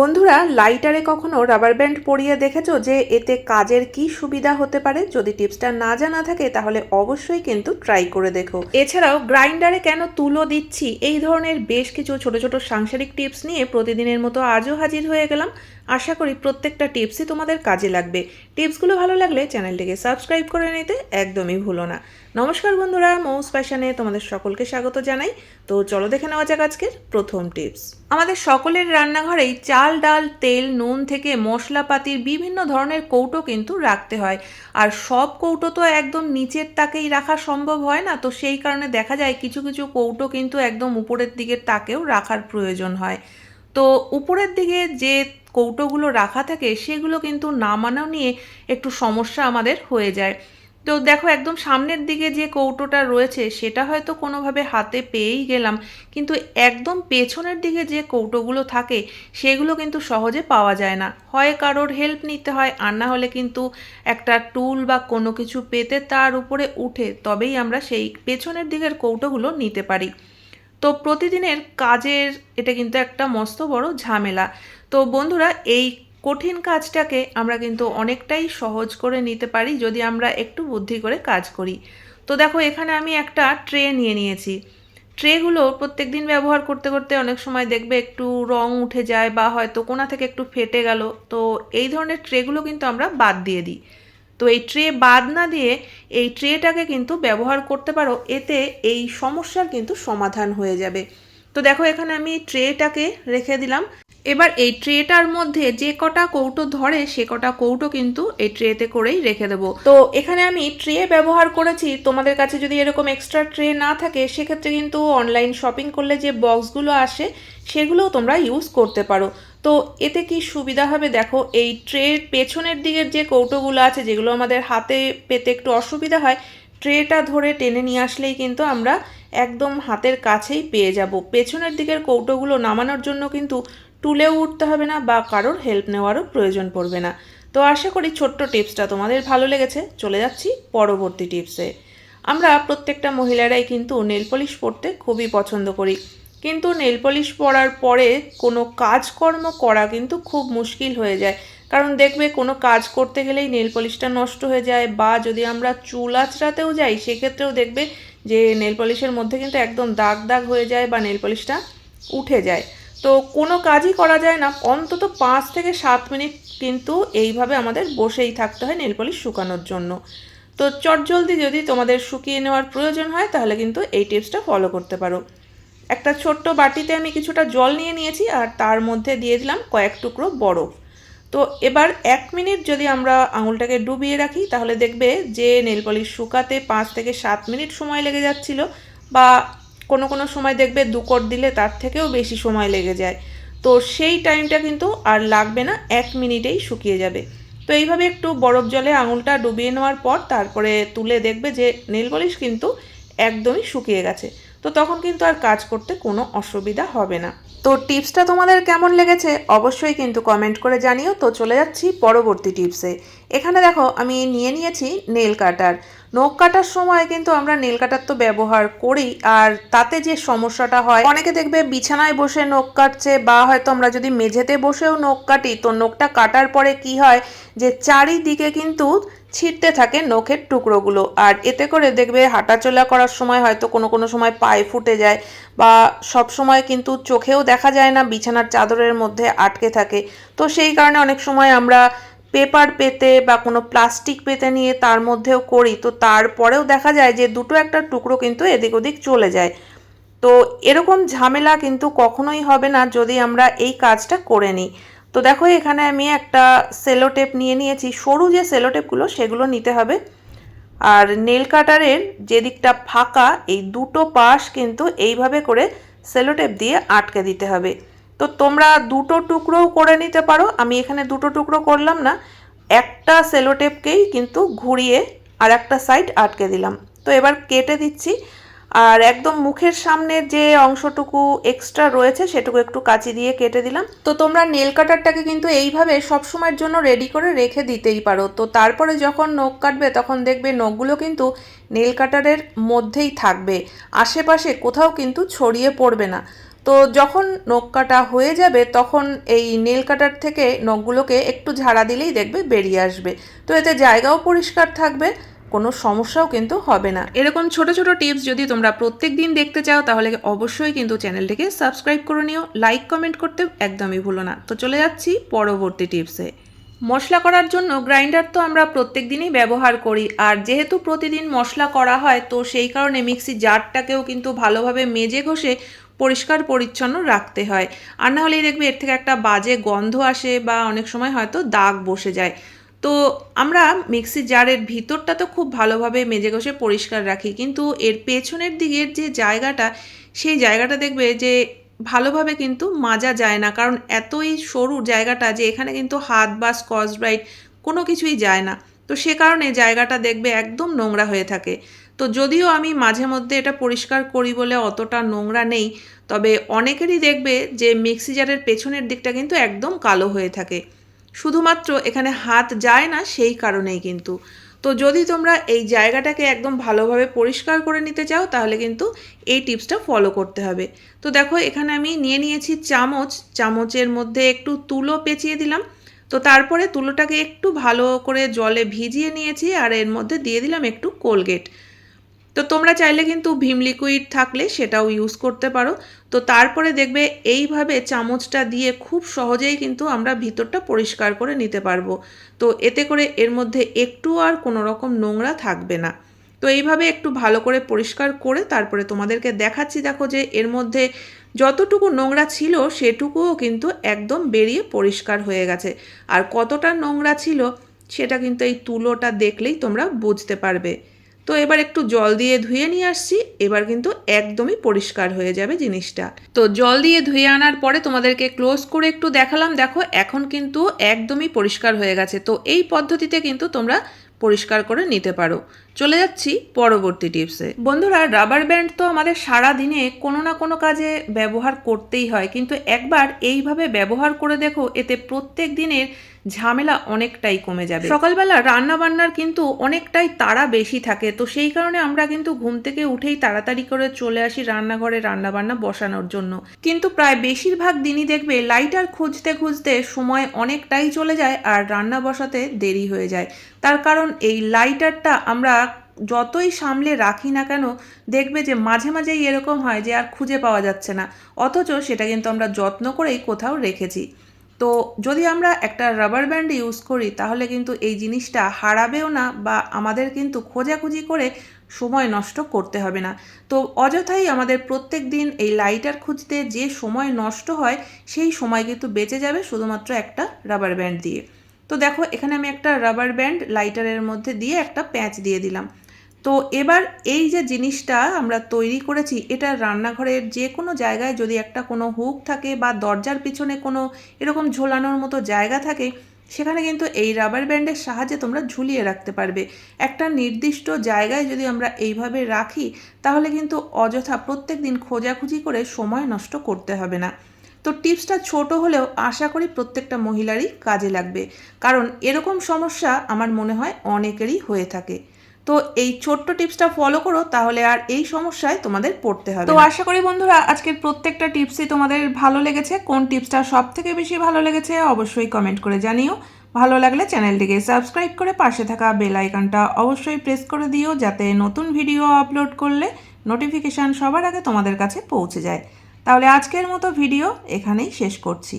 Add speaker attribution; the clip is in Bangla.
Speaker 1: বন্ধুরা লাইটারে কখনো রাবার ব্যান্ড পরিয়ে দেখেছ যে এতে কাজের কি সুবিধা হতে পারে? যদি টিপসটা না জানা থাকে, তাহলে অবশ্যই কিন্তু ট্রাই করে দেখো। এছাড়াও গ্রাইন্ডারে কেন তুলো দিচ্ছি? এই ধরনের বেশ কিছু ছোট ছোট সাংসারিক টিপস নিয়ে প্রতিদিনের মতো আজও হাজির হয়ে গেলাম। আশা করি প্রত্যেকটা টিপসই তোমাদের কাজে লাগবে। টিপসগুলো ভালো লাগলে চ্যানেলটিকে সাবস্ক্রাইব করে নিতে একদমই ভুলো না। নমস্কার বন্ধুরা, মৌস প্যাশনে তোমাদের সকলকে স্বাগত জানাই। তো চলো দেখে নেওয়া যাক আজকের প্রথম টিপস। আমাদের সকলের রান্নাঘরেই চাল, ডাল, তেল, নুন থেকে মশলাপাতির বিভিন্ন ধরনের কৌটো কিন্তু রাখতে হয়। আর সব কৌটো তো একদম নিচের তাকেই রাখা সম্ভব হয় না, তো সেই কারণে দেখা যায় কিছু কিছু কৌটো কিন্তু একদম উপরের দিকের তাকেও রাখার প্রয়োজন হয়। তো উপরের দিকে যে কৌটোগুলো রাখা থাকে, সেগুলো কিন্তু না নামানো নিয়ে একটু সমস্যা আমাদের হয়ে যায়। তো দেখো, একদম সামনের দিকে যে কৌটোটা রয়েছে, সেটা হয়তো কোনোভাবে হাতে পেয়েই গেলাম, কিন্তু একদম পেছনের দিকে যে কৌটোগুলো থাকে, সেগুলো কিন্তু সহজে পাওয়া যায় না। হয় কারোর হেল্প নিতে হয়, আর না হলে কিন্তু একটা টুল বা কোনো কিছু পেতে তার উপরে উঠে তবেই আমরা সেই পেছনের দিকের কৌটোগুলো নিতে পারি। তো প্রতিদিনের কাজের, এটা কিন্তু একটা মস্ত বড় ঝামেলা। তো বন্ধুরা, এই কঠিন কাজটাকে আমরা কিন্তু অনেকটাই সহজ করে নিতে পারি যদি আমরা একটু বুদ্ধি করে কাজ করি। তো দেখো, এখানে আমি একটা ট্রে নিয়ে নিয়েছি। ট্রেগুলো প্রত্যেক দিন ব্যবহার করতে করতে অনেক সময় দেখবে একটু রং উঠে যায় বা হয়তো কোনা থেকে একটু ফেটে গেল। তো এই ধরনের ট্রেগুলো কিন্তু আমরা বাদ দিয়ে দিই। তো এই ট্রে বাদ না দিয়ে এই ট্রেটাকে কিন্তু ব্যবহার করতে পারো, এতে এই সমস্যার কিন্তু সমাধান হয়ে যাবে। তো দেখো, এখানে আমি ট্রেটাকে রেখে দিলাম। এবার এই ট্রেটার মধ্যে যে কটা কৌটো ধরে, সে কটা কৌটো কিন্তু এই ট্রেতে করেই রেখে দেবো। তো এখানে আমি ট্রে ব্যবহার করেছি। তোমাদের কাছে যদি এরকম এক্সট্রা ট্রে না থাকে, সেক্ষেত্রে কিন্তু অনলাইন শপিং করলে যে বক্সগুলো আসে, সেগুলোও তোমরা ইউজ করতে পারো। তো এতে কি সুবিধা হবে? দেখো, এই ট্রের পেছনের দিকের যে কৌটোগুলো আছে, যেগুলো আমাদের হাতে পেতে একটু অসুবিধা হয়, ট্রেটা ধরে টেনে নিয়ে আসলেই কিন্তু আমরা একদম হাতের কাছেই পেয়ে যাব। পেছনের দিকের কৌটোগুলো নামানোর জন্য কিন্তু টুলেও উঠতে হবে না বা কারোর হেল্প নেওয়ারও প্রয়োজন পড়বে না। তো আশা করি ছোট্ট টিপসটা তোমাদের ভালো লেগেছে। চলে যাচ্ছি পরবর্তী টিপসে আমরা প্রত্যেকটা মহিলারাই কিন্তু নেল পলিশ পরতে খুবই পছন্দ করি। কিন্তু নেল পলিশ পরার পরে কোনো কাজকর্ম করা কিন্তু খুব মুশকিল হয়ে যায়। কারণ দেখবে কোনো কাজ করতে গেলেই নেল পলিশটা নষ্ট হয়ে যায় বা যদি আমরা চুল আঁচড়াতেও যাই, সেক্ষেত্রেও দেখবে যে নেল পলিশের মধ্যে কিন্তু একদম দাগ দাগ হয়ে যায় বা নেল পলিশটা উঠে যায়। তো কোনো কাজই করা যায় না। অন্তত পাঁচ থেকে সাত মিনিট কিন্তু এইভাবে আমাদের বসেই থাকতে হয় নেল পলিশ শুকানোর জন্য। তো চটজলদি যদি তোমাদের শুকিয়ে নেওয়ার প্রয়োজন হয়, তাহলে কিন্তু এই টিপসটা ফলো করতে পারো। একটা ছোট্ট বাটিতে আমি কিছুটা জল নিয়ে নিয়েছি, আর তার মধ্যে দিয়ে দিলাম কয়েক টুকরো বরফ। তো এবার এক মিনিট যদি আমরা আঙুলটাকে ডুবিয়ে রাখি, তাহলে দেখবে যে নেল পলিশ শুকাতে পাঁচ থেকে সাত মিনিট সময় লেগে যাচ্ছিল, বা কোনো কোনো সময় দেখবে দুকট দিলে তার থেকেও বেশি সময় লেগে যায়। তো সেই টাইমটা কিন্তু আর লাগবে না, এক মিনিটেই শুকিয়ে যাবে। তো এইভাবে একটু বরফ জলে আঙুলটা ডুবিয়ে নেওয়ার পর তারপরে তুলে দেখবে যে, নেল পলিশ কিন্তু একদমই শুকিয়ে গেছে। তো তখন কিন্তু আর কাজ করতে কোনো অসুবিধা হবে না। তো টিপসটা তোমাদের কেমন লেগেছে অবশ্যই কিন্তু কমেন্ট করে জানিও। তো চলে যাচ্ছি পরবর্তী টিপসে। এখানে দেখো, আমি নিয়ে নিয়েছি নেল কাটার। নখ কাটার সময় কিন্তু আমরা নেল কাটার তো ব্যবহার করি, আর তাতে যে সমস্যাটা হয়, অনেকে দেখবে বিছানায় বসে নখ কাটছে, বা হয়তো আমরা যদি মেঝেতে বসেও নখ কাটি, তো নখটা কাটার পরে কি হয় যে চারিদিকে কিন্তু ছিটতে থাকে নখের টুকরোগুলো। আর এতে করে দেখবে হাঁটাচলা করার সময় হয়তো কোনো কোনো সময় পায়ে ফুটে যায় বা সব সময় কিন্তু চোখেও দেখা যায় না, বিছানার চাদরের মধ্যে আটকে থাকে। তো সেই কারণে অনেক সময় আমরা পেপার পেতে বা কোনো প্লাস্টিক পেতে নিয়ে তার মধ্যেও করি। তো তারপরেও দেখা যায় যে দুটো একটা টুকরো কিন্তু এদিক ওদিক চলে যায়। তো এরকম ঝামেলা কিন্তু কখনোই হবে না যদি আমরা এই কাজটা করে নিই। তো দেখো, এখানে আমি একটা সেলো টেপ নিয়ে নিয়েছি। সরু যে সেলো টেপগুলো সেগুলো নিতে হবে। আর নেল কাটারের যে দিকটা ফাঁকা, এই দুটো পাশ কিন্তু এইভাবে করে সেলো টেপ দিয়ে আটকে দিতে হবে। তো তোমরা দুটো টুকরোও করে নিতে পারো। আমি এখানে দুটো টুকরো করলাম না। একটা সেলো টেপকেই কিন্তু ঘুরিয়ে আর একটা সাইড আটকে দিলাম। তো এবার কেটে দিচ্ছি। আর একদম মুখের সামনের যে অংশটুকু এক্সট্রা রয়েছে, সেটুকু একটু কাঁচি দিয়ে কেটে দিলাম। তো তোমরা নেল কাটারটাকে কিন্তু এইভাবে সব সময়ের জন্য রেডি করে রেখে দিতেই পারো। তো তারপরে যখন নখ কাটবে, তখন দেখবে নখগুলো কিন্তু নেল কাটারের মধ্যেই থাকবে। আশেপাশে কোথাও কিন্তু ছড়িয়ে পড়বে না। তো যখন নখ কাটা হয়ে যাবে, তখন এই নেল কাটার থেকে নখগুলোকে একটু ঝাড়া দিলেই দেখবে বেরিয়ে আসবে। তো এতে জায়গাও পরিষ্কার থাকবে। কোনো সমস্যাও কিন্তু হবে না। এরকম ছোট ছোট টিপস যদি তোমরা প্রত্যেক দিন দেখতে চাও, তাহলে অবশ্যই কিন্তু চ্যানেলটিকে সাবস্ক্রাইব করে নিও। লাইক, কমেন্ট করতে একদমই ভুলো না। তো চলে যাচ্ছি পরবর্তী টিপসে। মশলা করার জন্য গ্রাইন্ডার তো আমরা প্রত্যেক দিনই ব্যবহার করি। আর যেহেতু প্রতিদিন মশলা করা হয়, তো সেই কারণে মিক্সি জারটাকেও কিন্তু ভালোভাবে মেজে ঘষে পরিষ্কার, পরিচ্ছন্ন রাখতে হয়। আর না হলেই দেখবে এর থেকে একটা বাজে গন্ধ আসে বা অনেক সময় হয়তো দাগ বসে যায়। তো আমরা মিক্সি জারের ভিতরটা তো খুব ভালোভাবে মেজে ঘষে পরিষ্কার রাখি, কিন্তু এর পেছনের দিকের যে জায়গাটা, সেই জায়গাটা দেখবে যে ভালোভাবে কিন্তু মাজা যায় না, কারণ এতই সরু জায়গাটা যে এখানে কিন্তু হাত বা স্কচ ব্রাইট কোনো কিছুই যায় না। তো সে কারণে জায়গাটা দেখবে একদম নোংরা হয়ে থাকে। তো যদিও আমি মাঝে মধ্যে এটা পরিষ্কার করি বলে অতটা নোংরা নেই, তবে অনেকেরই দেখবে যে মিক্সি জারের পেছনের দিকটা কিন্তু একদম কালো হয়ে থাকে। শুধুমাত্র এখানে হাত যায় না, সেই কারণেই কিন্তু। তো যদি তোমরা এই জায়গাটাকে একদম ভালোভাবে পরিষ্কার করে নিতে চাও, তাহলে কিন্তু এই টিপসটা ফলো করতে হবে। তো দেখো, এখানে আমি নিয়ে নিয়েছি চামচ। চামচের মধ্যে একটু তুলো পেঁচিয়ে দিলাম। তো তারপরে তুলোটাকে একটু ভালো করে জলে ভিজিয়ে নিয়েছি, আর এর মধ্যে দিয়ে দিলাম একটু কোলগেট। তো তোমরা চাইলে কিন্তু ভীম লিকুইড থাকলে সেটাও ইউজ করতে পারো। তো তারপরে দেখবে এইভাবে চামচটা দিয়ে খুব সহজেই কিন্তু আমরা ভিতরটা পরিষ্কার করে নিতে পারব। তো এতে করে এর মধ্যে একটু আর কোনো রকম নোংরা থাকবে না। তো এইভাবে একটু ভালো করে পরিষ্কার করে তারপরে তোমাদেরকে দেখাচ্ছি, দেখো যে এর মধ্যে যতটুকু নোংরা ছিল সেটুকুও কিন্তু একদম বেরিয়ে পরিষ্কার হয়ে গেছে। আর কতটা নোংরা ছিল সেটা কিন্তু এই তুলোটা দেখলেই তোমরা বুঝতে পারবে। তো এবার একটু জল দিয়ে ধুয়ে নিয়ে আসছি। এবার কিন্তু একদমই পরিষ্কার হয়ে যাবে জিনিসটা। তো জল দিয়ে ধুয়ে আনার পরে তোমাদেরকে ক্লোজ করে একটু দেখালাম। দেখো, এখন কিন্তু একদমই পরিষ্কার হয়ে গেছে। তো এই পদ্ধতিতে কিন্তু তোমরা পরিষ্কার করে নিতে পারো। চলে যাচ্ছি পরবর্তী টিপসে। বন্ধুরা রাবার ব্যান্ড তো আমাদের সারা দিনে কোনো না কোনো কাজে ব্যবহার করতেই হয়, কিন্তু একবার এইভাবে ব্যবহার করে দেখো, এতে প্রত্যেক দিনের ঝামেলা অনেকটাই কমে যাবে। সকালবেলা রান্না বান্নার কিন্তু অনেকটাই তাড়া বেশি থাকে, তো সেই কারণে আমরা কিন্তু ঘুম থেকে উঠেই তাড়াতাড়ি করে চলে আসি রান্নাঘরে রান্না বান্না বসানোর জন্য। কিন্তু প্রায় বেশিরভাগ দিনই দেখবে লাইটার খুঁজতে খুঁজতে সময় অনেকটাই চলে যায় আর রান্না বসাতে দেরি হয়ে যায়। তার কারণ এই লাইটারটা আমরা যতই সামলে রাখি না কেন, দেখবে যে মাঝে মাঝেই এরকম হয় যে আর খুঁজে পাওয়া যাচ্ছে না। অথচ সেটা কিন্তু আমরা যত্ন করেই কোথাও রেখেছি। তো যদি আমরা একটা রাবার ব্যান্ড ইউজ করি, তাহলে কিন্তু এই জিনিসটা হারাবেও না বা আমাদের কিন্তু খোঁজাখুঁজি করে সময় নষ্ট করতে হবে না। তো অযথাই আমাদের প্রত্যেক দিন এই লাইটার খুঁজতে যে সময় নষ্ট হয়, সেই সময় কিন্তু বেঁচে যাবে শুধুমাত্র একটা রাবার ব্যান্ড দিয়ে। তো দেখো, এখানে আমি একটা রাবার ব্যান্ড লাইটারের মধ্যে দিয়ে একটা প্যাঁচ দিয়ে দিলাম। তো এবার এই যে জিনিসটা আমরা তৈরি করেছি, এটা রান্নাঘরের যে কোনো জায়গায় যদি একটা কোনো হুক থাকে বা দরজার পিছনে কোনো এরকম ঝোলানোর মতো জায়গা থাকে, সেখানে কিন্তু এই রাবার ব্যান্ডের সাহায্যে তোমরা ঝুলিয়ে রাখতে পারবে। একটা নির্দিষ্ট জায়গায় যদি আমরা এইভাবে রাখি, তাহলে কিন্তু অযথা প্রত্যেক দিন খোঁজাখুঁজি করে সময় নষ্ট করতে হবে না। তো টিপসটা ছোট হলেও আশা করি প্রত্যেকটা মহিলারই কাজে লাগবে। কারণ এরকম সমস্যা আমার মনে হয় অনেকেরই হয়ে থাকে। তো এই ছোট্ট টিপসটা ফলো করো তাহলে আর এই সমস্যায় তোমাদের পড়তে হবে তো আশা করি বন্ধুরা আজকের প্রত্যেকটা টিপসই তোমাদের ভালো লেগেছে। কোন টিপসটা সব থেকে বেশি ভালো লেগেছে অবশ্যই কমেন্ট করে জানিও। ভালো লাগলে চ্যানেলটিকে সাবস্ক্রাইব করে পাশে থাকা বেল আইকনটা অবশ্যই প্রেস করে দিও যাতে নতুন ভিডিও আপলোড করলে নোটিফিকেশান সবার আগে তোমাদের কাছে পৌঁছে যায়। তাহলে আজকের মতো ভিডিও এখানেই শেষ করছি।